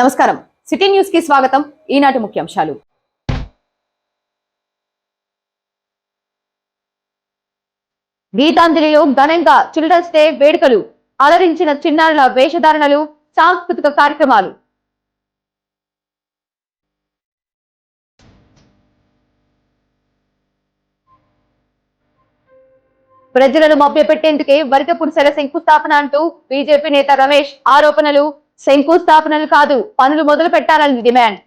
నమస్కారం city news కి స్వాగతం ఈనాటి ముఖ్యాంశాలు గీతాంజలిలో ఘనంగా చిల్డ్రన్స్ డే వేడుకలు అలరించిన చిన్నారుల వేషధారణలు సాంస్కృతిక కార్యక్రమాలు ప్రజలను మభ్యపెట్టేందుకే వరికపుడిసెల శంకుస్థాపన అంటూ బీజేపీ నేత రమేష్ ఆరోపణలు శంకుస్థాపనలు కాదు పనులు మొదలు పెట్టాలని డిమాండ్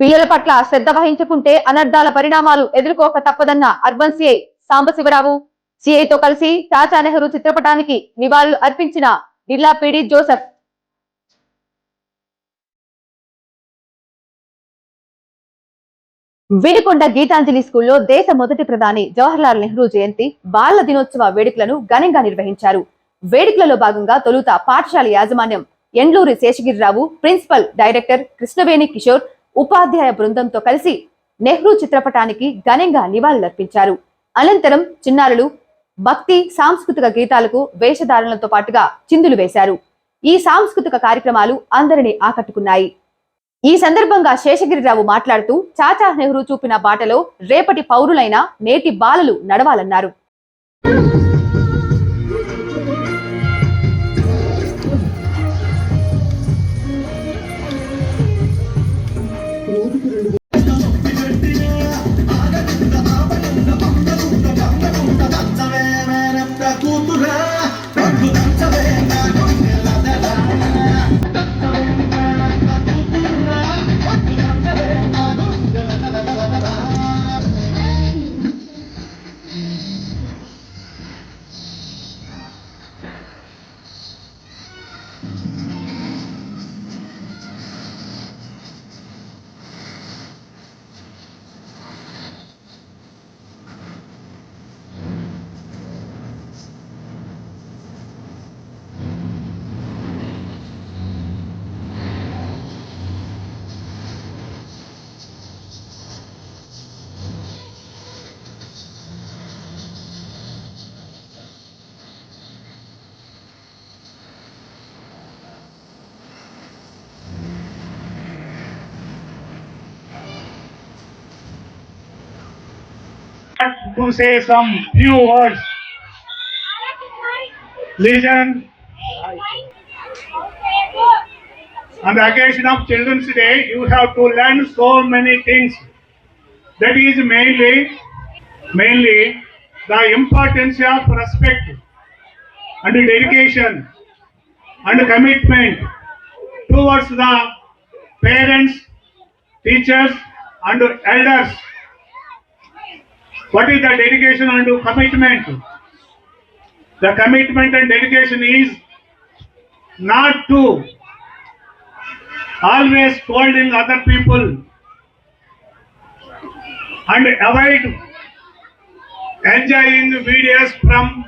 పిల్లల పట్ల శ్రద్ధ వహించకుంటే అనర్థాల పరిణామాలు ఎదుర్కోక తప్పదన్న అర్బన్ సిఐ సాంబశివరావు సిఐతో కలిసి తాజా నెహ్రూ చిత్రపటానికి నివాళులు అర్పించిన జిల్లా పీడి జోసెఫ్ వినుకొండ గీతాంజలి స్కూల్లో దేశ మొదటి ప్రధాని జవహర్లాల్ నెహ్రూ జయంతి బాల దినోత్సవ వేడుకలను ఘనంగా నిర్వహించారు వేడుకలలో భాగంగా తొలుత పాఠశాల యాజమాన్యం ఎండ్లూరి శేషగిరిరావు ప్రిన్సిపల్ డైరెక్టర్ కృష్ణవేణి కిషోర్ ఉపాధ్యాయ బృందంతో కలిసి నెహ్రూ చిత్రపటానికి ఘనంగా నివాళులర్పించారు అనంతరం చిన్నారులు భక్తి సాంస్కృతిక గీతాలకు వేషధారణలతో పాటుగా చిందులు వేశారు ఈ సాంస్కృతిక కార్యక్రమాలు అందరినీ ఆకట్టుకున్నాయి ఈ సందర్భంగా శేషగిరిరావు మాట్లాడుతూ చాచా నెహ్రూ చూపిన బాటలో రేపటి పౌరులైన నేటి బాలలు నడవాలన్నారు to say some few words. Listen. On the occasion of Children's Day, you have to learn so many things. That is mainly, mainly the importance of respect and dedication and commitment towards the parents, teachers, and elders. What is the dedication and commitment? The commitment and dedication is not to always scolding other people and avoid enjoying videos from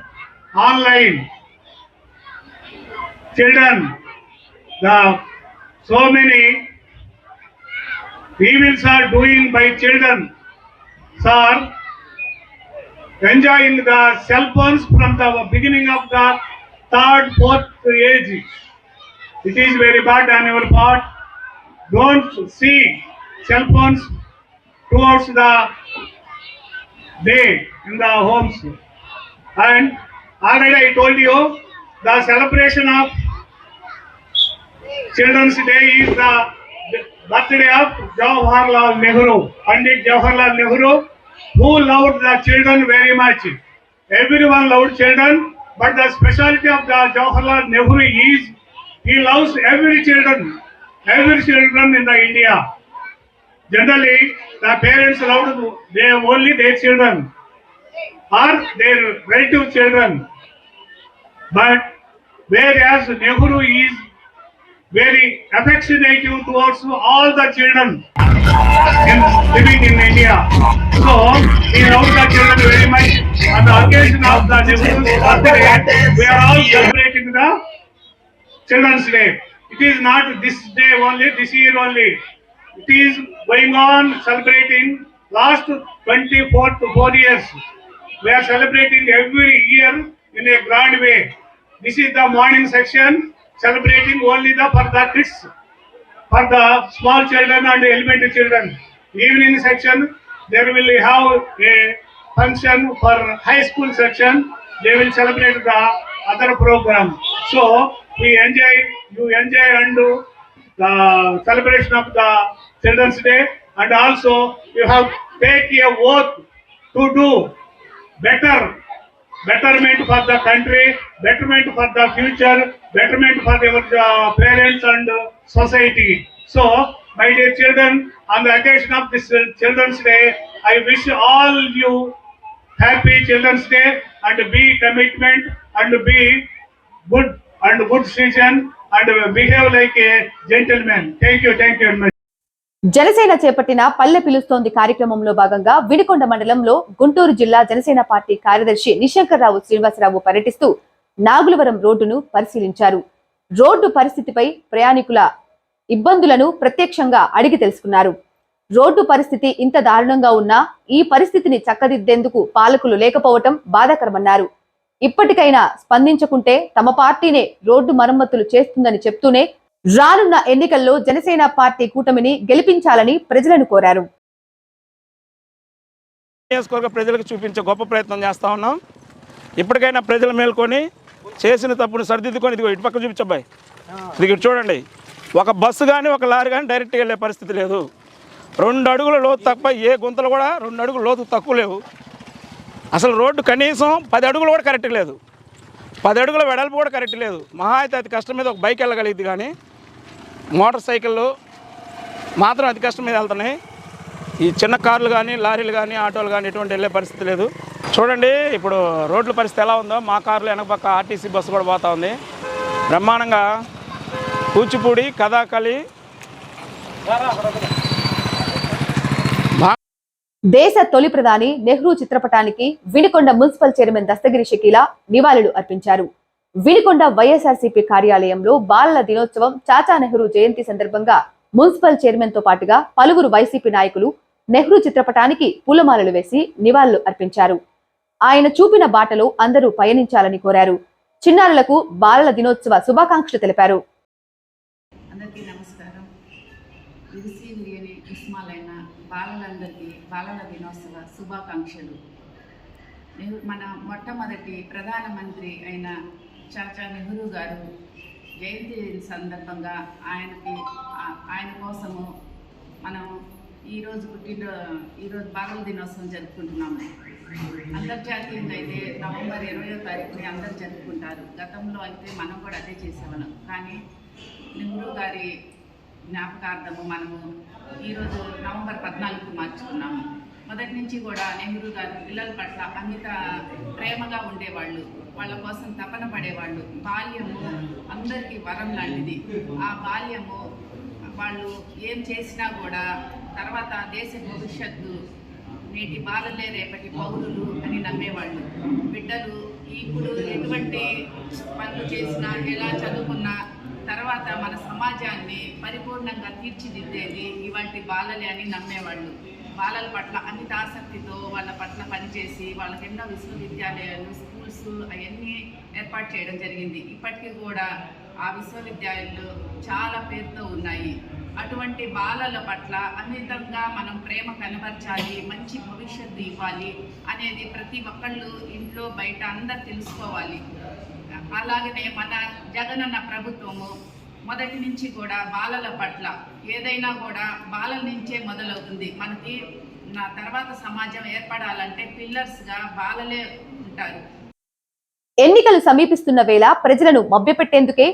online. Children, the so many evils are doing by children, sir. enjoying the cell phones from the beginning of the third, fourth age. It is very bad on your part. Don't see cell phones towards the day in the homes. And already I told you the celebration of Children's Day is the birthday of Jawaharlal Nehru, Pandit Jawaharlal Nehru. who loved the children very much. Everyone loved children, but the specialty of the Jawaharlal Nehru is he loves every children, every children in the India. Generally, the parents loved they only their children or their relative children. But whereas Nehru is very affectionate towards all the children in, living in India. So, in our culture, very much on the occasion of the Nehru's birthday, we are all celebrating the Children's Day. It is not this day only, this year only. It is going on celebrating last 24 to 4 years. We are celebrating every year in a grand way. This is the morning section celebrating only the for the kids, for the small children and elementary children. Evening section they will have a function for high school section. They will celebrate the other program. So we enjoy, you enjoy and do the celebration of the Children's Day and also you have take a oath to do better, betterment for the country, betterment for the future, betterment for your uh, parents and society. So My dear children, on the occasion of this Children's Day, I wish all you happy Children's Day and be commitment and be good and good citizen and behave like a gentleman. Thank you, thank you very much. Janasena చేపట్టిన పల్లె పిలుస్తోంది కార్యక్రమంలో భాగంగా విడికొండ మండలంలో గుంటూరు జిల్లా Janasena party కార్యదర్శి నిశంకర్రావు శ్రీనివాసరావు పర్యటిస్తూ నాగులవరం రోడ్డును పరిశీలించారు రోడ్డు పరిస్థితిపై ప్రయాణికుల ఇబ్బందులను ప్రత్యక్షంగా అడిగి తెలుసుకున్నారు రోడ్డు పరిస్థితి ఇంత దారుణంగా ఉన్నా ఈ పరిస్థితిని చక్కదిద్దేందుకు పాలకులు లేకపోవటం బాధాకరమన్నారు ఇప్పటికైనా స్పందించకుంటే తమ పార్టీనే రోడ్డు మరమ్మతులు చేస్తుందని చెప్తూనే రానున్న ఎన్నికల్లో జనసేన పార్టీ కూటమిని గెలిపించాలని ప్రజలను కోరారు ప్రజలకు చూపించే గొప్ప ప్రయత్నం చేస్తా ఉన్నాం ఇప్పటికైనా ప్రజలు మేల్కొని చేసిన తప్పును సరిదిద్దుకొని ఇదిగో ఇటుపక్క చూపించబ్బాయి ఇది చూడండి ఒక బస్సు కానీ ఒక లారీ కానీ డైరెక్ట్గా వెళ్ళే పరిస్థితి లేదు రెండు అడుగుల లోతు తప్ప ఏ గుంతలు కూడా రెండు అడుగుల లోతు తక్కువ లేవు అసలు రోడ్డు కనీసం పది అడుగులు కూడా కరెక్ట్ లేదు పది అడుగుల వెడల్పు కూడా కరెక్ట్ లేదు మహా అయితే అతి కష్టం మీద ఒక బైక్ వెళ్ళగలిగింది కానీ మోటార్ సైకిళ్ళు మాత్రం అతి కష్టం మీద వెళ్తున్నాయి ఈ చిన్న కార్లు కానీ లారీలు కానీ ఆటోలు కానీ ఎటువంటి వెళ్ళే పరిస్థితి లేదు చూడండి ఇప్పుడు రోడ్ల పరిస్థితి ఎలా ఉందో మా కార్లు వెనక పక్క ఆర్టీసీ బస్సు కూడా పోతా ఉంది బ్రహ్మాండంగా కూచిపూడి కథాకళి దేశ తొలి ప్రధాని నెహ్రూ చిత్రపటానికి వినికొండ మున్సిపల్ చైర్మన్ దస్తగిరి షకీలా నివాళులు అర్పించారు వినికొండ వైఎస్ఆర్సీపీ కార్యాలయంలో బాలల దినోత్సవం చాచా నెహ్రూ జయంతి సందర్భంగా మున్సిపల్ చైర్మన్ తో పాటుగా పలువురు వైసీపీ నాయకులు నెహ్రూ చిత్రపటానికి పూలమాలలు వేసి నివాళులు అర్పించారు ఆయన చూపిన బాటలో అందరూ పయనించాలని కోరారు చిన్నారులకు బాలల దినోత్సవ శుభాకాంక్షలు తెలిపారు బాలల దినోత్సవ శుభాకాంక్షలు మన మొట్టమొదటి ప్రధానమంత్రి అయిన చాచా నెహ్రూ గారు జయంతి సందర్భంగా ఆయనకి ఆయన కోసము మనం ఈరోజు పుట్టిన ఈరోజు బాలల దినోత్సవం జరుపుకుంటున్నాము అంతర్జాతీయంగా అయితే నవంబర్ ఇరవయో తారీఖుని అందరు జరుపుకుంటారు గతంలో అయితే మనం కూడా అదే చేసేవాళ్ళం కానీ నెహ్రూ గారి జ్ఞాపకార్థము మనము ఈరోజు నవంబర్ పద్నాలుగు మార్చుకున్నాము మొదటి నుంచి కూడా నెహ్రూ గారు పిల్లల పట్ల అమిత ప్రేమగా ఉండేవాళ్ళు వాళ్ళ కోసం తపన పడేవాళ్ళు బాల్యము అందరికీ వరం లాంటిది ఆ బాల్యము వాళ్ళు ఏం చేసినా కూడా తర్వాత దేశ భవిష్యత్తు నేటి బాలలే రేపటి పౌరులు అని నమ్మేవాళ్ళు బిడ్డలు ఇప్పుడు ఎటువంటి పనులు చేసినా ఎలా చదువుకున్నా తర్వాత మన సమాజాన్ని పరిపూర్ణంగా తీర్చిదిద్దేది ఇవంటి బాలలే అని నమ్మేవాళ్ళు బాలల పట్ల అమిత ఆసక్తితో వాళ్ళ పట్ల పనిచేసి వాళ్ళకి ఎన్నో విశ్వవిద్యాలయాలు స్కూల్స్ అవన్నీ ఏర్పాటు చేయడం జరిగింది ఇప్పటికీ కూడా ఆ విశ్వవిద్యాలయాలు చాలా పేరుతో ఉన్నాయి అటువంటి బాలల పట్ల అమితంగా మనం ప్రేమ కనబరచాలి మంచి భవిష్యత్తు ఇవ్వాలి అనేది ప్రతి ఒక్కళ్ళు ఇంట్లో బయట అందరు తెలుసుకోవాలి అలాగనే మన జగనన్న ప్రభుత్వము మొదటి నుంచి కూడా బాలల పట్ల ఏదైనా కూడా బాలల నుంచే మొదలవుతుంది మనకి నా తర్వాత సమాజం ఏర్పడాలంటే పిల్లర్స్గా బాలలే ఉంటారు ఎన్నికలు సమీపిస్తున్న వేళ ప్రజలను మభ్యపెట్టేందుకే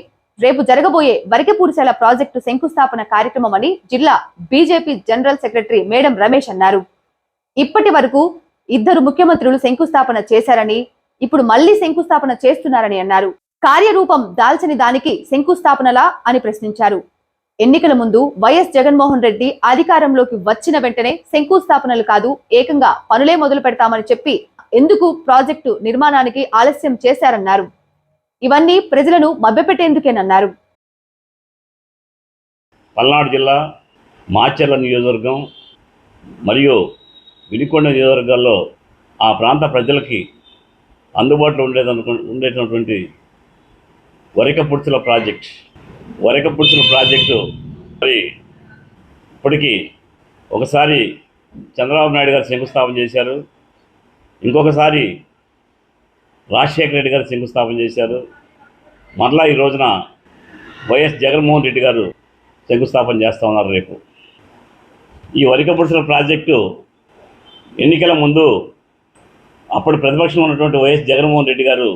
రేపు జరగబోయే వరికపూడిశాల ప్రాజెక్టు శంకుస్థాపన కార్యక్రమం అని జిల్లా BJP general secretary Medam Ramesh అన్నారు ఇప్పటి వరకు ఇద్దరు ముఖ్యమంత్రులు శంకుస్థాపన చేశారని ఇప్పుడు మళ్లీ శంకుస్థాపన చేస్తున్నారని అన్నారు కార్యరూపం దాల్చని దానికి శంకుస్థాపనలా అని ప్రశ్నించారు ఎన్నికల ముందు వైఎస్ జగన్మోహన్ రెడ్డి అధికారంలోకి వచ్చిన వెంటనే శంకుస్థాపనలు కాదు ఏకంగా పనులే మొదలు పెడతామని చెప్పి ఎందుకు ప్రాజెక్టు నిర్మాణానికి ఆలస్యం చేశారన్నారు ఇవన్నీ ప్రజలను మభ్యపెట్టేందుకేనన్నారు పల్నాడు జిల్లా మాచర్ల నియోజకవర్గం మరియు వినికొండ నియోజకవర్గాల్లో ఆ ప్రాంత ప్రజలకి అందుబాటులో ఉండేదనుకు ఉండేటటువంటి వరికపుడ్చుల ప్రాజెక్ట్ వరికపుడ్చుల ప్రాజెక్టు మరి ఇప్పటికీ ఒకసారి చంద్రబాబు నాయుడు గారు శంకుస్థాపన చేశారు ఇంకొకసారి రాజశేఖర రెడ్డి గారు శంకుస్థాపన చేశారు మరలా ఈ రోజున వైఎస్ జగన్మోహన్ రెడ్డి గారు శంకుస్థాపన చేస్తూ ఉన్నారు రేపు ఈ వరికపుడుసల ప్రాజెక్టు ఎన్నికల ముందు అప్పుడు ప్రతిపక్షం ఉన్నటువంటి వైఎస్ జగన్మోహన్ రెడ్డి గారు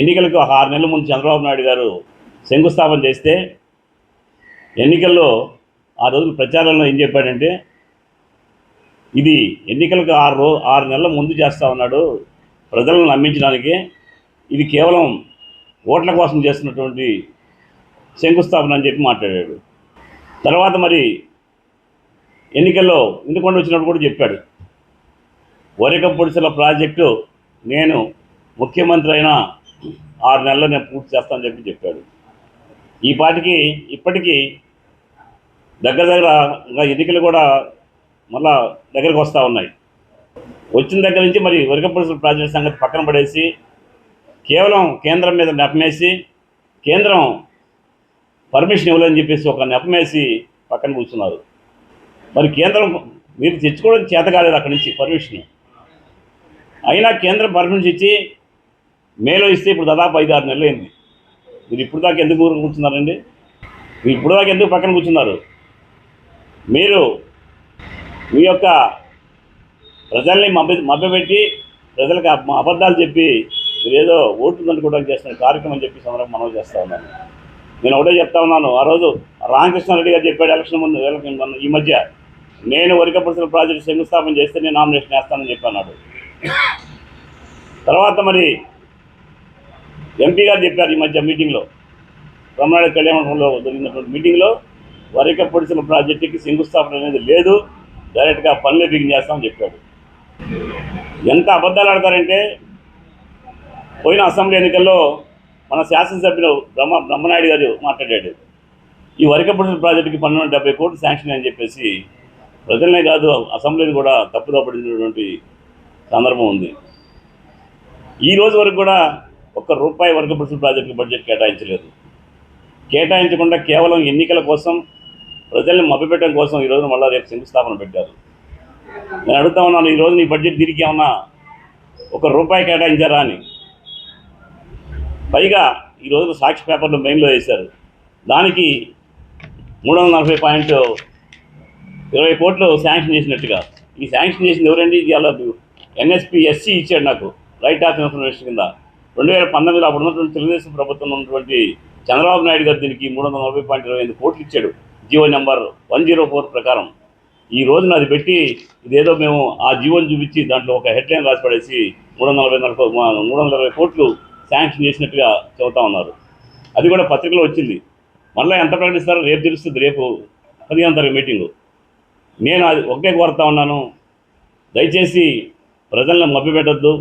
ఎన్నికలకు ఆరు నెలల ముందు చంద్రబాబు నాయుడు గారు శంకుస్థాపన చేస్తే ఎన్నికల్లో ఆ రోజు ప్రచారంలో ఏం చెప్పాడంటే ఇది ఎన్నికలకు ఆరు రో ఆరు నెలల ముందు చేస్తా ఉన్నాడు ప్రజలను నమ్మించడానికి ఇది కేవలం ఓట్ల కోసం చేస్తున్నటువంటి శంకుస్థాపన అని చెప్పి మాట్లాడాడు తర్వాత మరి ఎన్నికల్లో ఇంటికొండ వచ్చినప్పుడు కూడా చెప్పాడు వరికంపుడిసల ప్రాజెక్టు నేను ముఖ్యమంత్రి అయిన ఆరు నెలల్లో నేను పూర్తి చేస్తానని చెప్పి చెప్పాడు ఈ పాటికి ఇప్పటికీ దగ్గర దగ్గర ఎన్నికలు కూడా మళ్ళా దగ్గరకు వస్తూ ఉన్నాయి వచ్చిన దగ్గర నుంచి మరి వరికంపుడిసల ప్రాజెక్టు సంగతి పక్కన పడేసి కేవలం కేంద్రం మీద నెపమేసి కేంద్రం పర్మిషన్ ఇవ్వలేదని చెప్పేసి ఒక నెపమేసి పక్కన కూర్చున్నారు మరి కేంద్రం మీరు తెచ్చుకోవడానికి చేత కాలేదు అక్కడి నుంచి పర్మిషన్ అయినా కేంద్రం పర్మిషన్ ఇచ్చి మేలో ఇస్తే ఇప్పుడు దాదాపు ఐదు ఆరు నెలలు అయింది మీరు ఇప్పుడు దాకా ఎందుకు ఊరు కూర్చున్నారండి మీరు ఇప్పుడు దాకా ఎందుకు పక్కన కూర్చున్నారు మీరు మీ యొక్క ప్రజల్ని మభ్య మభ్యపెట్టి ప్రజలకు అబద్ధాలు చెప్పి మీరు ఏదో ఓట్లు దండుకోవడానికి చేస్తున్న కార్యక్రమం చెప్పి సమరం మనం చేస్తా ఉన్నాను నేను ఒకటే చెప్తా ఉన్నాను ఆ రోజు రామకృష్ణారెడ్డి గారు చెప్పాడు ఎలక్షన్ ముందు ఎలక్షన్ ఈ మధ్య నేను వరికపరిసిన ప్రాజెక్టు శంకుస్థాపన చేస్తే నేను నామినేషన్ వేస్తానని చెప్పాను తర్వాత మరి ఎంపీ గారు చెప్పారు ఈ మధ్య మీటింగ్లో కళ్యాణ కళ్యాణంలో జరిగినటువంటి మీటింగ్లో వరిక పొడిసిన ప్రాజెక్టుకి శంకుస్థాపన అనేది లేదు డైరెక్ట్గా పనులు బిగిన్ చేస్తామని చెప్పాడు ఎంత అబద్ధాలు ఆడతారంటే పోయిన అసెంబ్లీ ఎన్నికల్లో మన శాసనసభ్యులు బ్రహ్మ బ్రహ్మనాయుడు గారు మాట్లాడాడు ఈ వరిక వరికపడుతున్న ప్రాజెక్టుకి పన్నెండు డెబ్బై కోట్లు శాంక్షన్ అని చెప్పేసి ప్రజలనే కాదు అసెంబ్లీని కూడా తప్పుదోపడినటువంటి పడినటువంటి సందర్భం ఉంది ఈ రోజు వరకు కూడా ఒక్క రూపాయి వర్గపరుచుల ప్రాజెక్టు బడ్జెట్ కేటాయించలేదు కేటాయించకుండా కేవలం ఎన్నికల కోసం ప్రజల్ని మభ్యపెట్టడం కోసం ఈ రోజు మళ్ళీ రేపు శంకుస్థాపన పెట్టారు నేను అడుగుతా ఉన్నాను ఈరోజు నీ బడ్జెట్ తిరిగి ఏమన్నా ఒక రూపాయి కేటాయించారా అని పైగా ఈ సాక్షి పేపర్లు మెయిన్లో వేశారు దానికి మూడు వందల నలభై పాయింట్ ఇరవై కోట్లు శాంక్షన్ చేసినట్టుగా ఈ శాంక్షన్ చేసింది ఎవరండి అలా ఎన్ఎస్పి ఎస్సీ ఇచ్చాడు నాకు రైట్ ఆఫ్ ఇన్ఫర్మేషన్ కింద రెండు వేల పంతొమ్మిదిలో అప్పుడు ఉన్నటువంటి తెలుగుదేశం ప్రభుత్వం ఉన్నటువంటి చంద్రబాబు నాయుడు గారు దీనికి మూడు వందల నలభై పాయింట్ ఇరవై ఐదు కోట్లు ఇచ్చాడు Jio number one zero four ప్రకారం ఈ రోజున అది పెట్టి ఇదేదో మేము ఆ జీవోని చూపించి దాంట్లో ఒక హెడ్లైన్ రాసి పడేసి మూడు వందల నలభై మూడు వందల ఇరవై కోట్లు శాంక్షన్ చేసినట్టుగా చెబుతా ఉన్నారు అది కూడా పత్రికలో వచ్చింది మళ్ళీ ఎంత ప్రకటిస్తారో రేపు తెలుస్తుంది రేపు పదిహేను తారీఖు మీటింగు నేను అది ఒకటే కోరుతా ఉన్నాను దయచేసి ప్రజలను మభ్యపెట్టద్దు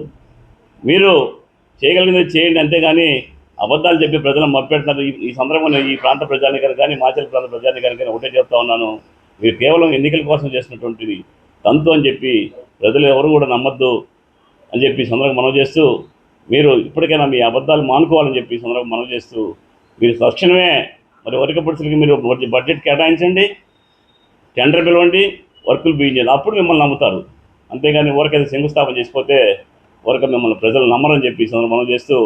మీరు చేయగలిగింది చేయండి అంతేగాని అబద్ధాలు చెప్పి ప్రజలను మభ్యపెడుతున్నారు ఈ సందర్భంలో ఈ ప్రాంత ప్రజానికలు కానీ మాచల్ ప్రాంత ప్రజానికలు కానీ ఒకటే చెప్తా ఉన్నాను మీరు కేవలం ఎన్నికల కోసం చేసినటువంటిది తంతు అని చెప్పి ప్రజలు ఎవరు కూడా నమ్మద్దు అని చెప్పి సందర్భం మనవి చేస్తూ మీరు ఇప్పటికైనా మీ అబద్ధాలు మానుకోవాలని చెప్పి సందర్భం మనం చేస్తూ మీరు తక్షణమే మరి వర్క పరిస్థితులకి మీరు బడ్జెట్ కేటాయించండి టెండర్ పిలవండి వర్కులు బియ్యం చేయాలి అప్పుడు మిమ్మల్ని నమ్ముతారు అంతేగాని ఊరికైతే శంకుస్థాపన చేసిపోతే ఊరిక మిమ్మల్ని ప్రజలు నమ్మరని చెప్పి మనం చేస్తూ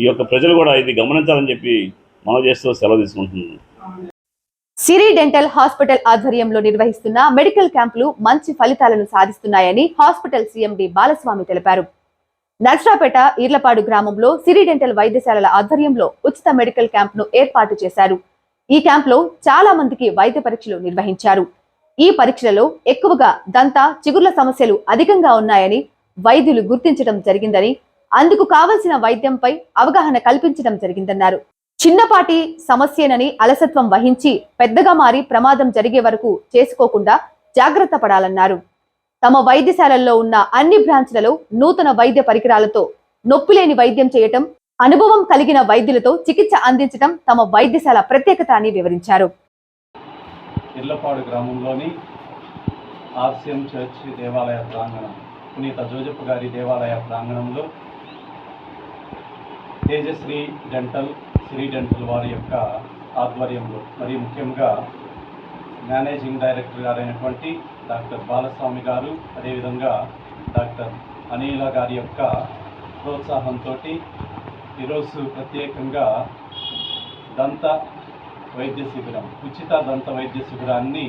ఈ యొక్క ప్రజలు కూడా ఇది గమనించాలని చెప్పి మనం చేస్తూ సెలవు తీసుకుంటున్నాం సిరి డెంటల్ హాస్పిటల్ ఆధ్వర్యంలో నిర్వహిస్తున్న మెడికల్ క్యాంపులు మంచి ఫలితాలను సాధిస్తున్నాయని హాస్పిటల్ డి బాలస్వామి తెలిపారు నర్సరాపేట ఈర్లపాడు గ్రామంలో సిరి డెంటల్ వైద్యశాలల ఆధ్వర్యంలో ఉచిత మెడికల్ క్యాంప్ ఏర్పాటు చేశారు ఈ క్యాంప్ చాలా మందికి వైద్య పరీక్షలు నిర్వహించారు ఈ పరీక్షలలో ఎక్కువగా దంత చిగుర్ల సమస్యలు అధికంగా ఉన్నాయని వైద్యులు గుర్తించడం జరిగిందని అందుకు కావలసిన వైద్యంపై అవగాహన కల్పించడం జరిగిందన్నారు చిన్నపాటి సమస్యేనని అలసత్వం వహించి పెద్దగా మారి ప్రమాదం జరిగే వరకు చేసుకోకుండా జాగ్రత్త పడాలన్నారు తమ వైద్యశాలల్లో ఉన్న అన్ని బ్రాంచ్లలో నూతన వైద్య పరికరాలతో నొప్పులేని వైద్యం చేయటం అనుభవం కలిగిన వైద్యులతో చికిత్స అందించడం తమ వైద్యశాల ప్రత్యేకత అని వివరించారు ఇళ్లపాడు గ్రామంలోని ఆర్సిఎం చర్చ్ దేవాలయ ప్రాంగణం పునీత జోజప్ప గారి దేవాలయ ప్రాంగణంలో తేజశ్రీ డెంటల్ శ్రీ డెంటల్ వారి యొక్క ఆధ్వర్యంలో మరి ముఖ్యంగా మేనేజింగ్ డైరెక్టర్ గారైనటువంటి డాక్టర్ బాలస్వామి గారు అదేవిధంగా డాక్టర్ అనీల గారి యొక్క ప్రోత్సాహంతో ఈరోజు ప్రత్యేకంగా దంత వైద్య శిబిరం ఉచిత దంత వైద్య శిబిరాన్ని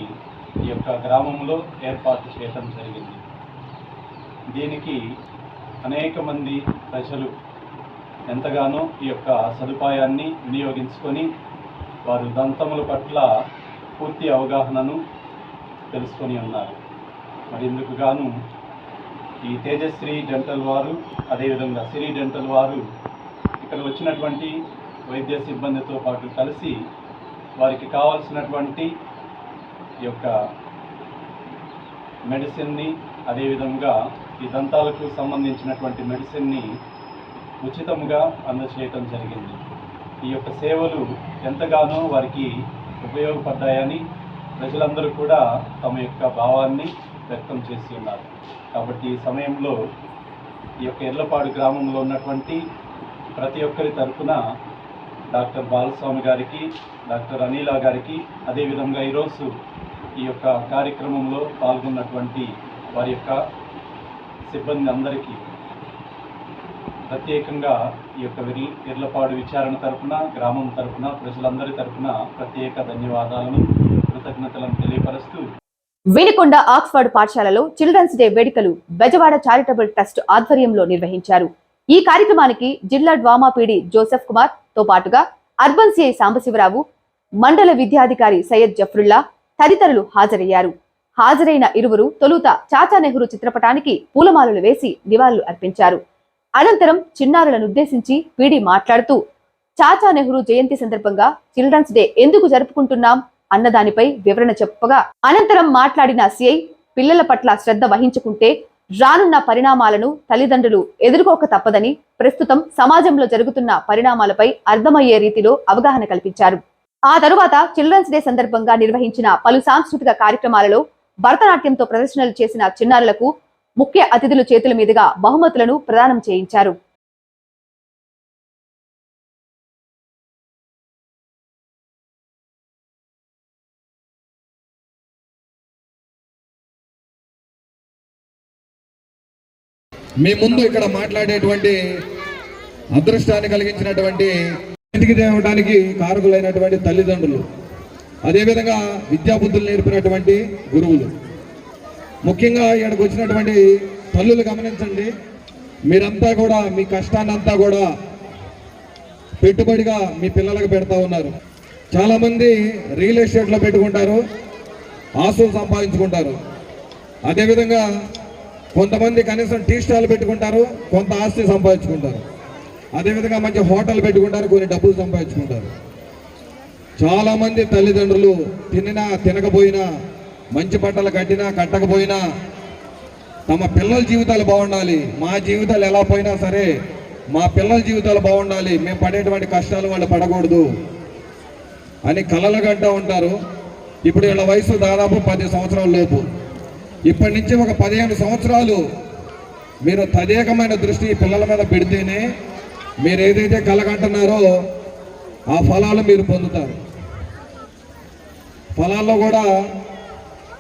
ఈ యొక్క గ్రామంలో ఏర్పాటు చేయటం జరిగింది దీనికి అనేక మంది ప్రజలు ఎంతగానో ఈ యొక్క సదుపాయాన్ని వినియోగించుకొని వారు దంతముల పట్ల పూర్తి అవగాహనను తెలుసుకొని ఉన్నారు మరి ఇందుకు గాను ఈ తేజశ్రీ డెంటల్ వారు అదేవిధంగా సిరి డెంటల్ వారు ఇక్కడ వచ్చినటువంటి వైద్య సిబ్బందితో పాటు కలిసి వారికి కావాల్సినటువంటి ఈ యొక్క మెడిసిన్ని అదేవిధంగా ఈ దంతాలకు సంబంధించినటువంటి మెడిసిన్ని ఉచితంగా అందచేయటం జరిగింది ఈ యొక్క సేవలు ఎంతగానో వారికి ఉపయోగపడ్డాయని ప్రజలందరూ కూడా తమ యొక్క భావాన్ని వ్యక్తం చేసి ఉన్నారు కాబట్టి ఈ సమయంలో ఈ యొక్క ఎర్లపాడు గ్రామంలో ఉన్నటువంటి ప్రతి ఒక్కరి తరఫున డాక్టర్ బాలస్వామి గారికి డాక్టర్ అనిలా గారికి అదేవిధంగా ఈరోజు ఈ యొక్క కార్యక్రమంలో పాల్గొన్నటువంటి వారి యొక్క సిబ్బంది అందరికీ ప్రత్యేకంగా ఈ యొక్క విని ఎర్లపాడు విచారణ తరఫున గ్రామం తరఫున ప్రజలందరి తరఫున ప్రత్యేక ధన్యవాదాలను కృతజ్ఞతలను తెలియపరుస్తూ వీలికొండ ఆక్స్ఫర్డ్ పాఠశాలలో చిల్డ్రన్స్ డే వేడుకలు బెజవాడ చారిటబుల్ ట్రస్ట్ ఆధ్వర్యంలో నిర్వహించారు ఈ కార్యక్రమానికి జిల్లా డ్వామా పీడి జోసెఫ్ కుమార్ తో పాటుగా అర్బన్ సిఐ సాంబశివరావు మండల విద్యాధికారి సయ్యద్ జఫ్రుల్లా తదితరులు హాజరయ్యారు హాజరైన ఇరువురు తొలుత చాచా నెహ్రూ చిత్రపటానికి పూలమాలలు వేసి నివాళులు అర్పించారు అనంతరం చిన్నారులను ఉద్దేశించి పీడి మాట్లాడుతూ చాచా నెహ్రూ జయంతి సందర్భంగా చిల్డ్రన్స్ డే ఎందుకు జరుపుకుంటున్నాం అన్నదానిపై వివరణ చెప్పగా అనంతరం మాట్లాడిన సిఐ పిల్లల పట్ల శ్రద్ధ వహించుకుంటే రానున్న పరిణామాలను తల్లిదండ్రులు ఎదుర్కోక తప్పదని ప్రస్తుతం సమాజంలో జరుగుతున్న పరిణామాలపై అర్థమయ్యే రీతిలో అవగాహన కల్పించారు ఆ తరువాత చిల్డ్రన్స్ డే సందర్భంగా నిర్వహించిన పలు సాంస్కృతిక కార్యక్రమాలలో భరతనాట్యంతో ప్రదర్శనలు చేసిన చిన్నారులకు ముఖ్య అతిథుల చేతుల మీదుగా బహుమతులను ప్రదానం చేయించారు మీ ముందు ఇక్కడ మాట్లాడేటువంటి అదృష్టాన్ని కలిగించినటువంటి ఇంటికి తేవడానికి కారకులైనటువంటి తల్లిదండ్రులు అదేవిధంగా విద్యాబుద్ధులు నేర్పినటువంటి గురువులు ముఖ్యంగా ఇక్కడికి వచ్చినటువంటి తల్లులు గమనించండి మీరంతా కూడా మీ కష్టాన్ని అంతా కూడా పెట్టుబడిగా మీ పిల్లలకు పెడతా ఉన్నారు చాలామంది రియల్ ఎస్టేట్లో పెట్టుకుంటారు ఆస్తులు సంపాదించుకుంటారు అదేవిధంగా కొంతమంది కనీసం టీ స్టాల్ పెట్టుకుంటారు కొంత ఆస్తి సంపాదించుకుంటారు అదేవిధంగా మంచి హోటల్ పెట్టుకుంటారు కొన్ని డబ్బులు సంపాదించుకుంటారు చాలామంది తల్లిదండ్రులు తినినా తినకపోయినా మంచి బట్టలు కట్టినా కట్టకపోయినా తమ పిల్లల జీవితాలు బాగుండాలి మా జీవితాలు ఎలా పోయినా సరే మా పిల్లల జీవితాలు బాగుండాలి మేము పడేటువంటి కష్టాలు వాళ్ళు పడకూడదు అని కలలు కంటూ ఉంటారు ఇప్పుడు వీళ్ళ వయసు దాదాపు పది సంవత్సరాల లోపు ఇప్పటి నుంచి ఒక పదిహేను సంవత్సరాలు మీరు తదేకమైన దృష్టి పిల్లల మీద పెడితేనే మీరు ఏదైతే కలగంటున్నారో ఆ ఫలాలు మీరు పొందుతారు ఫలాల్లో కూడా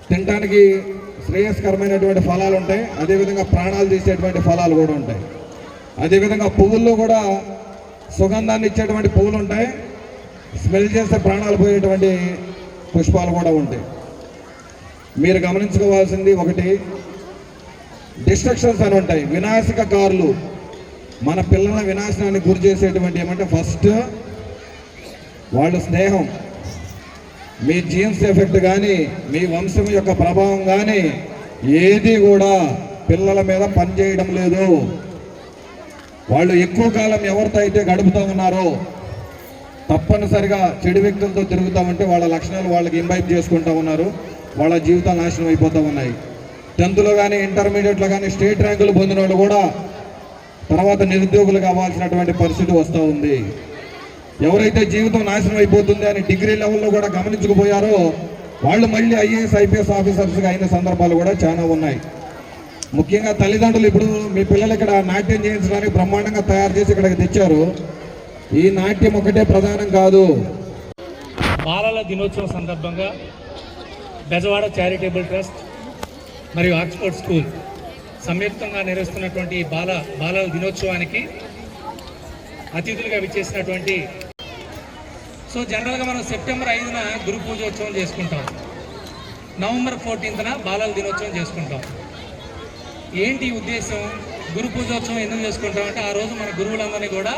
తినడానికి శ్రేయస్కరమైనటువంటి ఫలాలు ఉంటాయి అదేవిధంగా ప్రాణాలు తీసేటువంటి ఫలాలు కూడా ఉంటాయి అదేవిధంగా పువ్వుల్లో కూడా సుగంధాన్ని ఇచ్చేటువంటి పువ్వులు ఉంటాయి స్మెల్ చేస్తే ప్రాణాలు పోయేటువంటి పుష్పాలు కూడా ఉంటాయి మీరు గమనించుకోవాల్సింది ఒకటి డిస్ట్రక్షన్స్ అని ఉంటాయి వినాశక కార్లు మన పిల్లల వినాశనానికి గురి చేసేటువంటి ఏమంటే ఫస్ట్ వాళ్ళ స్నేహం మీ జీన్స్ ఎఫెక్ట్ కానీ మీ వంశం యొక్క ప్రభావం కానీ ఏది కూడా పిల్లల మీద పనిచేయడం లేదు వాళ్ళు ఎక్కువ కాలం ఎవరితో అయితే గడుపుతూ ఉన్నారో తప్పనిసరిగా చెడు వ్యక్తులతో తిరుగుతూ ఉంటే వాళ్ళ లక్షణాలు వాళ్ళకి ఇంబైప్ చేసుకుంటూ ఉన్నారు వాళ్ళ జీవితాలు నాశనం అయిపోతూ ఉన్నాయి టెన్త్లో కానీ ఇంటర్మీడియట్లో కానీ స్టేట్ ర్యాంకులు పొందిన వాళ్ళు కూడా తర్వాత నిరుద్యోగులు కావాల్సినటువంటి పరిస్థితి వస్తూ ఉంది ఎవరైతే జీవితం నాశనం అయిపోతుంది అని డిగ్రీ లెవెల్లో కూడా గమనించకపోయారో వాళ్ళు మళ్ళీ ఐఏఎస్ ఐపీఎస్ ఆఫీసర్స్గా అయిన సందర్భాలు కూడా చాలా ఉన్నాయి ముఖ్యంగా తల్లిదండ్రులు ఇప్పుడు మీ పిల్లలు ఇక్కడ నాట్యం చేయించడానికి బ్రహ్మాండంగా తయారు చేసి ఇక్కడికి తెచ్చారు ఈ నాట్యం ఒకటే ప్రధానం కాదు బాలల దినోత్సవం సందర్భంగా బెజవాడ చారిటబుల్ ట్రస్ట్ మరియు ఆక్స్ఫర్డ్ స్కూల్ సంయుక్తంగా నిర్వహిస్తున్నటువంటి బాల బాలల దినోత్సవానికి అతిథులుగా విచ్చేసినటువంటి సో జనరల్గా మనం సెప్టెంబర్ ఐదున గురు పూజోత్సవం చేసుకుంటాం నవంబర్ ఫోర్టీన్త్న బాలల దినోత్సవం చేసుకుంటాం ఏంటి ఉద్దేశం గురు పూజోత్సవం ఎందుకు చేసుకుంటామంటే ఆ రోజు మన గురువులందరినీ కూడా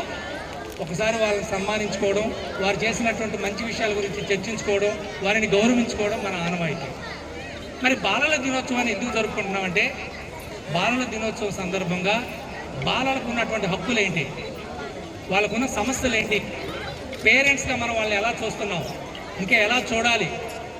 ఒకసారి వాళ్ళని సన్మానించుకోవడం వారు చేసినటువంటి మంచి విషయాల గురించి చర్చించుకోవడం వారిని గౌరవించుకోవడం మన ఆనవాయితీ మరి బాలల దినోత్సవాన్ని ఎందుకు జరుపుకుంటున్నామంటే బాలల దినోత్సవం సందర్భంగా బాలలకు ఉన్నటువంటి హక్కులు ఏంటి వాళ్ళకున్న సమస్యలు ఏంటి పేరెంట్స్గా మనం వాళ్ళని ఎలా చూస్తున్నాం ఇంకా ఎలా చూడాలి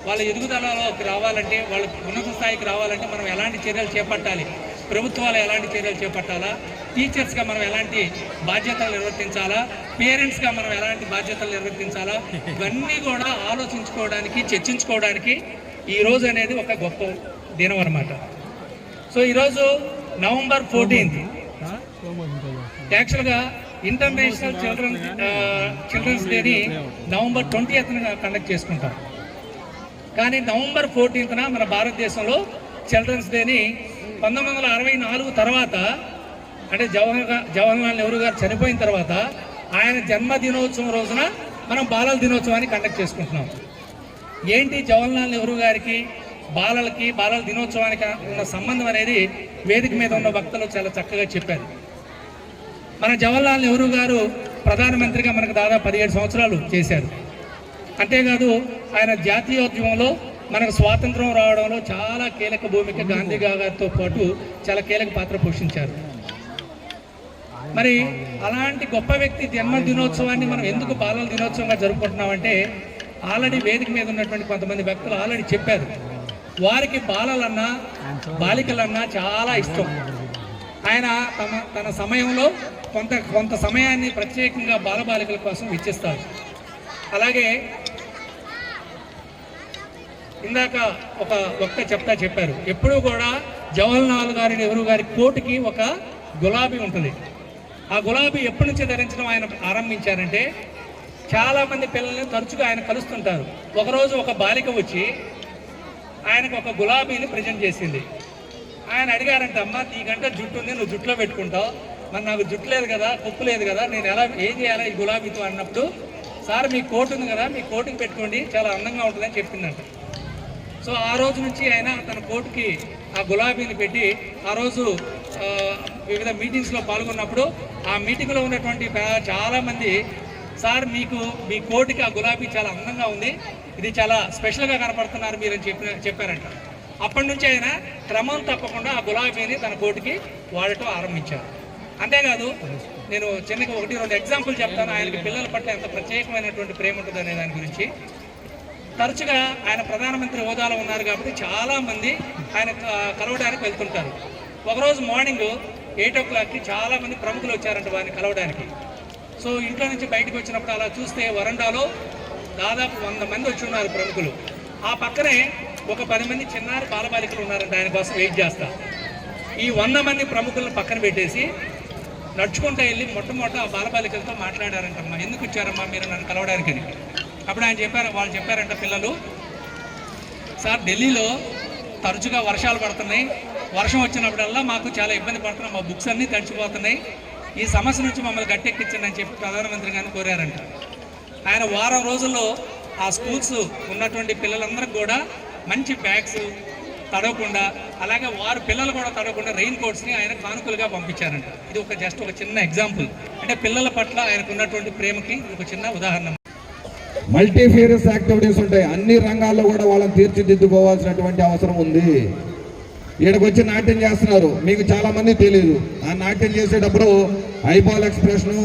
వాళ్ళ ఎదుగుదలలోకి రావాలంటే వాళ్ళ ఉన్నత స్థాయికి రావాలంటే మనం ఎలాంటి చర్యలు చేపట్టాలి ప్రభుత్వాలు ఎలాంటి చర్యలు చేపట్టాలా టీచర్స్గా మనం ఎలాంటి బాధ్యతలు నిర్వర్తించాలా పేరెంట్స్గా మనం ఎలాంటి బాధ్యతలు నిర్వర్తించాలా ఇవన్నీ కూడా ఆలోచించుకోవడానికి చర్చించుకోవడానికి ఈరోజు అనేది ఒక గొప్ప దినం అనమాట సో ఈరోజు నవంబర్ ఫోర్టీన్త్ యాక్చువల్గా ఇంటర్నేషనల్ చిల్డ్రన్స్ చిల్డ్రన్స్ డేని నవంబర్ ట్వంటీ ఎయిత్ని కండక్ట్ చేసుకుంటాం కానీ నవంబర్ ఫోర్టీన్త్న మన భారతదేశంలో చిల్డ్రన్స్ డేని పంతొమ్మిది వందల అరవై నాలుగు తర్వాత అంటే జవహర్ జవహర్లాల్ నెహ్రూ గారు చనిపోయిన తర్వాత ఆయన జన్మ దినోత్సవం రోజున మనం బాలల దినోత్సవాన్ని కండక్ట్ చేసుకుంటున్నాం ఏంటి జవహర్లాల్ నెహ్రూ గారికి బాలలకి బాలల దినోత్సవానికి ఉన్న సంబంధం అనేది వేదిక మీద ఉన్న భక్తులు చాలా చక్కగా చెప్పారు మన జవహర్లాల్ నెహ్రూ గారు ప్రధానమంత్రిగా మనకు దాదాపు పదిహేడు సంవత్సరాలు చేశారు అంతేకాదు ఆయన జాతీయోద్యమంలో మనకు స్వాతంత్రం రావడంలో చాలా కీలక భూమిక గాంధీ గారితో పాటు చాలా కీలక పాత్ర పోషించారు మరి అలాంటి గొప్ప వ్యక్తి జన్మ దినోత్సవాన్ని మనం ఎందుకు బాలల దినోత్సవంగా జరుపుకుంటున్నామంటే ఆల్రెడీ వేదిక మీద ఉన్నటువంటి కొంతమంది వ్యక్తులు ఆల్రెడీ చెప్పారు వారికి బాలలన్నా బాలికలన్నా చాలా ఇష్టం ఆయన తమ తన సమయంలో కొంత కొంత సమయాన్ని ప్రత్యేకంగా బాలబాలికల కోసం ఇచ్చిస్తారు అలాగే ఇందాక ఒక వక్త చెప్తా చెప్పారు ఎప్పుడూ కూడా జవహర్లాల్ గారి నెహ్రూ గారి కోటికి ఒక గులాబీ ఉంటుంది ఆ గులాబీ ఎప్పటి నుంచి ధరించడం ఆయన ఆరంభించారంటే చాలామంది పిల్లల్ని తరచుగా ఆయన కలుస్తుంటారు ఒకరోజు ఒక బాలిక వచ్చి ఆయనకు ఒక గులాబీని ప్రజెంట్ చేసింది ఆయన అడిగారంట అమ్మ నీ గంట జుట్టు ఉంది నువ్వు జుట్టులో పెట్టుకుంటావు మరి నాకు జుట్టు లేదు కదా కుప్పు లేదు కదా నేను ఎలా ఏం చేయాలి ఈ గులాబీతో అన్నప్పుడు సార్ మీ కోటు ఉంది కదా మీ కోటుకి పెట్టుకోండి చాలా అందంగా ఉంటుందని చెప్పిందంట సో ఆ రోజు నుంచి ఆయన తన కోటుకి ఆ గులాబీని పెట్టి ఆ రోజు వివిధ మీటింగ్స్లో పాల్గొన్నప్పుడు ఆ మీటింగ్లో ఉన్నటువంటి చాలామంది సార్ మీకు మీ కోటికి ఆ గులాబీ చాలా అందంగా ఉంది ఇది చాలా స్పెషల్గా కనపడుతున్నారు మీరు అని చెప్పిన చెప్పారంట అప్పటి నుంచి ఆయన క్రమం తప్పకుండా ఆ గులాబీని తన కోటికి వాడటం ఆరంభించారు అంతేకాదు నేను చిన్నగా ఒకటి రెండు ఎగ్జాంపుల్ చెప్తాను ఆయనకి పిల్లల పట్ల ఎంత ప్రత్యేకమైనటువంటి ప్రేమ ఉంటుంది అనే దాని గురించి తరచుగా ఆయన ప్రధానమంత్రి హోదాలో ఉన్నారు కాబట్టి చాలామంది ఆయన కలవడానికి వెళ్తుంటారు ఒకరోజు మార్నింగ్ ఎయిట్ ఓ క్లాక్కి చాలామంది ప్రముఖులు వచ్చారంట వారిని కలవడానికి సో ఇంట్లో నుంచి బయటకు వచ్చినప్పుడు అలా చూస్తే వరండాలో దాదాపు వంద మంది వచ్చి ఉన్నారు ప్రముఖులు ఆ పక్కనే ఒక పది మంది చిన్నారి బాలబాలికలు ఉన్నారంట ఆయన కోసం వెయిట్ చేస్తా ఈ వంద మంది ప్రముఖులను పక్కన పెట్టేసి నడుచుకుంటూ వెళ్ళి మొట్టమొదట ఆ బాలబాలికలతో మాట్లాడారంటమ్మా ఎందుకు వచ్చారమ్మా మీరు నన్ను కలవడానికి అప్పుడు ఆయన చెప్పారు వాళ్ళు చెప్పారంట పిల్లలు సార్ ఢిల్లీలో తరచుగా వర్షాలు పడుతున్నాయి వర్షం వచ్చినప్పుడల్లా మాకు చాలా ఇబ్బంది పడుతున్నాం మా బుక్స్ అన్నీ తడిచిపోతున్నాయి ఈ సమస్య నుంచి మమ్మల్ని గట్టెక్కించండి అని చెప్పి ప్రధానమంత్రి గారిని కోరారంట ఆయన వారం రోజుల్లో ఆ స్కూల్స్ ఉన్నటువంటి పిల్లలందరికీ కూడా మంచి బ్యాగ్స్ తడవకుండా అలాగే వారు పిల్లలు కూడా తడవకుండా రెయిన్ కోట్స్ని ఆయన కానుకలుగా పంపించారంట ఇది ఒక జస్ట్ ఒక చిన్న ఎగ్జాంపుల్ అంటే పిల్లల పట్ల ఆయనకున్నటువంటి ప్రేమకి ఒక చిన్న ఉదాహరణ మల్టీఫేరియస్ యాక్టివిటీస్ ఉంటాయి అన్ని రంగాల్లో కూడా వాళ్ళని తీర్చిదిద్దుకోవాల్సినటువంటి అవసరం ఉంది ఇక్కడికి వచ్చి నాట్యం చేస్తున్నారు మీకు చాలా మంది తెలియదు ఆ నాట్యం చేసేటప్పుడు ఐబాల్ ఎక్స్ప్రెషను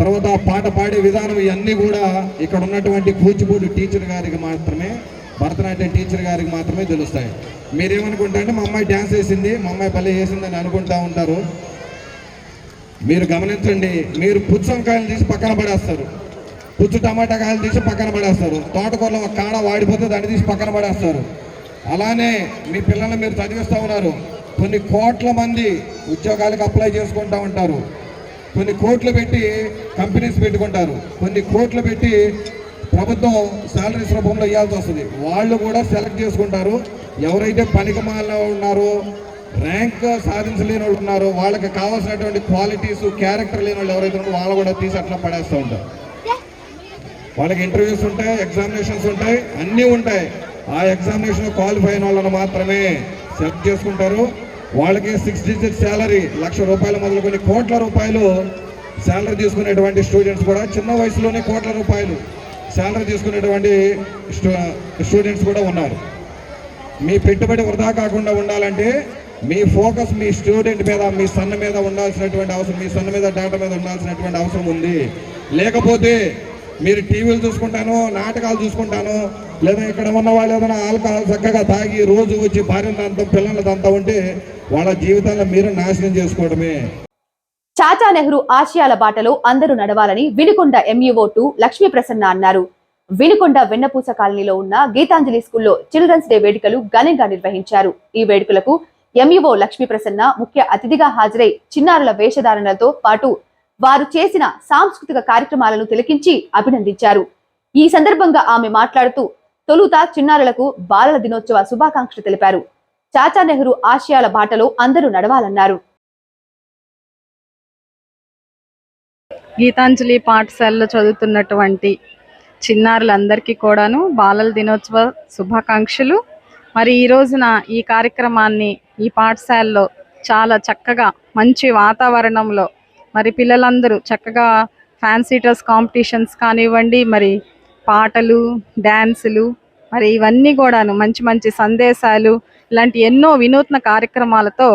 తర్వాత పాట పాడే విధానం ఇవన్నీ కూడా ఇక్కడ ఉన్నటువంటి కూచిపూడి టీచర్ గారికి మాత్రమే భరతనాట్యం టీచర్ గారికి మాత్రమే తెలుస్తాయి మీరేమనుకుంటారంటే మా అమ్మాయి డ్యాన్స్ వేసింది మా అమ్మాయి భలే వేసిందని అనుకుంటా ఉంటారు మీరు గమనించండి మీరు పుచ్చంకాయలు తీసి పక్కన పడేస్తారు పుచ్చు టమాటా కాయలు తీసి పక్కన పడేస్తారు తోటకూరలో కాడ వాడిపోతే దాన్ని తీసి పక్కన పడేస్తారు అలానే మీ పిల్లల్ని మీరు చదివిస్తూ ఉన్నారు కొన్ని కోట్ల మంది ఉద్యోగాలకు అప్లై చేసుకుంటూ ఉంటారు కొన్ని కోట్లు పెట్టి కంపెనీస్ పెట్టుకుంటారు కొన్ని కోట్లు పెట్టి ప్రభుత్వం శాలరీస్ రూపంలో ఇవ్వాల్సి వస్తుంది వాళ్ళు కూడా సెలెక్ట్ చేసుకుంటారు ఎవరైతే పనికిమాలలో ఉన్నారో ర్యాంక్ సాధించలేని వాళ్ళు ఉన్నారో వాళ్ళకి కావాల్సినటువంటి క్వాలిటీస్ క్యారెక్టర్ లేని వాళ్ళు ఎవరైతే ఉన్నారో వాళ్ళు కూడా తీసి అట్లా పడేస్తూ ఉంటారు వాళ్ళకి ఇంటర్వ్యూస్ ఉంటాయి ఎగ్జామినేషన్స్ ఉంటాయి అన్నీ ఉంటాయి ఆ ఎగ్జామినేషన్లో క్వాలిఫై అయిన మాత్రమే సెలెక్ట్ చేసుకుంటారు వాళ్ళకి సిక్స్ డిజిట్ శాలరీ లక్ష రూపాయలు మొదలుకొని కోట్ల రూపాయలు శాలరీ తీసుకునేటువంటి స్టూడెంట్స్ కూడా చిన్న వయసులోనే కోట్ల రూపాయలు శాలరీ తీసుకునేటువంటి స్టూడెంట్స్ కూడా ఉన్నారు మీ పెట్టుబడి వృధా కాకుండా ఉండాలంటే మీ ఫోకస్ మీ స్టూడెంట్ మీద మీ సన్న మీద ఉండాల్సినటువంటి అవసరం మీ సన్న మీద డేటా మీద ఉండాల్సినటువంటి అవసరం ఉంది లేకపోతే మీరు టీవీలు చూసుకుంటాను నాటకాలు చూసుకుంటాను లేదా ఇక్కడ ఉన్న వాళ్ళు ఏదైనా ఆల్కహాల్ చక్కగా తాగి రోజు వచ్చి భార్యలంతా పిల్లలదంతా ఉంటే వాళ్ళ జీవితాన్ని మీరు నాశనం చేసుకోవడమే చాచా నెహ్రూ ఆశయాల బాటలో అందరూ నడవాలని వినుకొండ ఎంఈఓ టూ లక్ష్మీ ప్రసన్న అన్నారు వినుకొండ వెన్నపూస కాలనీలో ఉన్న గీతాంజలి స్కూల్లో చిల్డ్రన్స్ డే వేడుకలు ఘనంగా నిర్వహించారు ఈ వేడుకలకు ఎంఈఓ లక్ష్మీ ప్రసన్న ముఖ్య అతిథిగా హాజరై చిన్నారుల వేషధారణలతో పాటు వారు చేసిన సాంస్కృతిక కార్యక్రమాలను తిలకించి అభినందించారు ఈ సందర్భంగా ఆమె మాట్లాడుతూ తొలుత చిన్నారులకు బాలల దినోత్సవ శుభాకాంక్షలు తెలిపారు చాచా నెహ్రూ ఆశయాల బాటలో అందరూ నడవాలన్నారు గీతాంజలి పాఠశాలలో చదువుతున్నటువంటి చిన్నారులందరికీ కూడాను బాలల దినోత్సవ శుభాకాంక్షలు మరి ఈ రోజున ఈ కార్యక్రమాన్ని ఈ పాఠశాలలో చాలా చక్కగా మంచి వాతావరణంలో మరి పిల్లలందరూ చక్కగా ఫ్యాన్సీ డ్రెస్ కాంపిటీషన్స్ కానివ్వండి మరి పాటలు డ్యాన్సులు మరి ఇవన్నీ కూడాను మంచి మంచి సందేశాలు ఇలాంటి ఎన్నో వినూత్న కార్యక్రమాలతో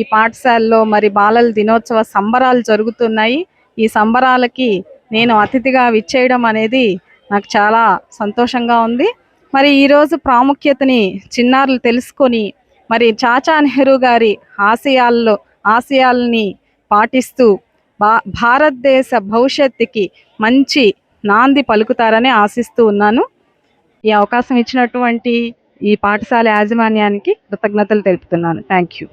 ఈ పాఠశాలలో మరి బాలల దినోత్సవ సంబరాలు జరుగుతున్నాయి ఈ సంబరాలకి నేను అతిథిగా విచ్చేయడం అనేది నాకు చాలా సంతోషంగా ఉంది మరి ఈరోజు ప్రాముఖ్యతని చిన్నారులు తెలుసుకొని మరి చాచా నెహ్రూ గారి ఆశయాల్లో ఆశయాల్ని పాటిస్తూ భారతదేశ భవిష్యత్తుకి మంచి నాంది పలుకుతారని ఆశిస్తూ ఉన్నాను ఈ అవకాశం ఇచ్చినటువంటి ఈ పాఠశాల యాజమాన్యానికి కృతజ్ఞతలు తెలుపుతున్నాను థ్యాంక్ యూ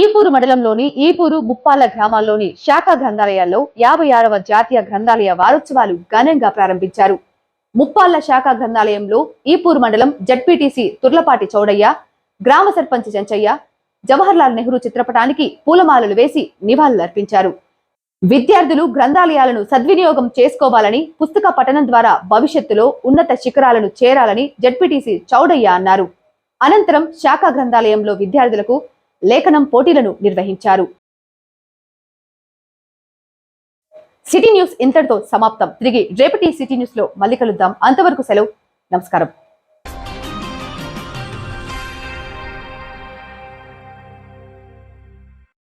ఈపూరు మండలంలోని ఈపూరు ముప్పాల గ్రామాల్లోని శాఖ గ్రంథాలయాల్లో యాభై ఆరవ జాతీయ గ్రంథాలయ వారోత్సవాలు ఘనంగా ప్రారంభించారు ముప్పాళ్ల శాఖ గ్రంథాలయంలో ఈపూరు మండలం జడ్పీటీసీ తుర్లపాటి చౌడయ్య గ్రామ సర్పంచ్ చెంచయ్య జవహర్లాల్ నెహ్రూ చిత్రపటానికి పూలమాలలు వేసి నివాళులర్పించారు విద్యార్థులు గ్రంథాలయాలను సద్వినియోగం చేసుకోవాలని పుస్తక పఠనం ద్వారా భవిష్యత్తులో ఉన్నత శిఖరాలను చేరాలని జడ్పీటీసీ చౌడయ్య అన్నారు అనంతరం శాఖ గ్రంథాలయంలో విద్యార్థులకు లేఖనం పోటీలను నిర్వహించారు సిటీ న్యూస్ ఇంతటితో సమాప్తం తిరిగి రేపటి సిటీ న్యూస్ లో మళ్ళీ కలుద్దాం అంతవరకు సెలవు నమస్కారం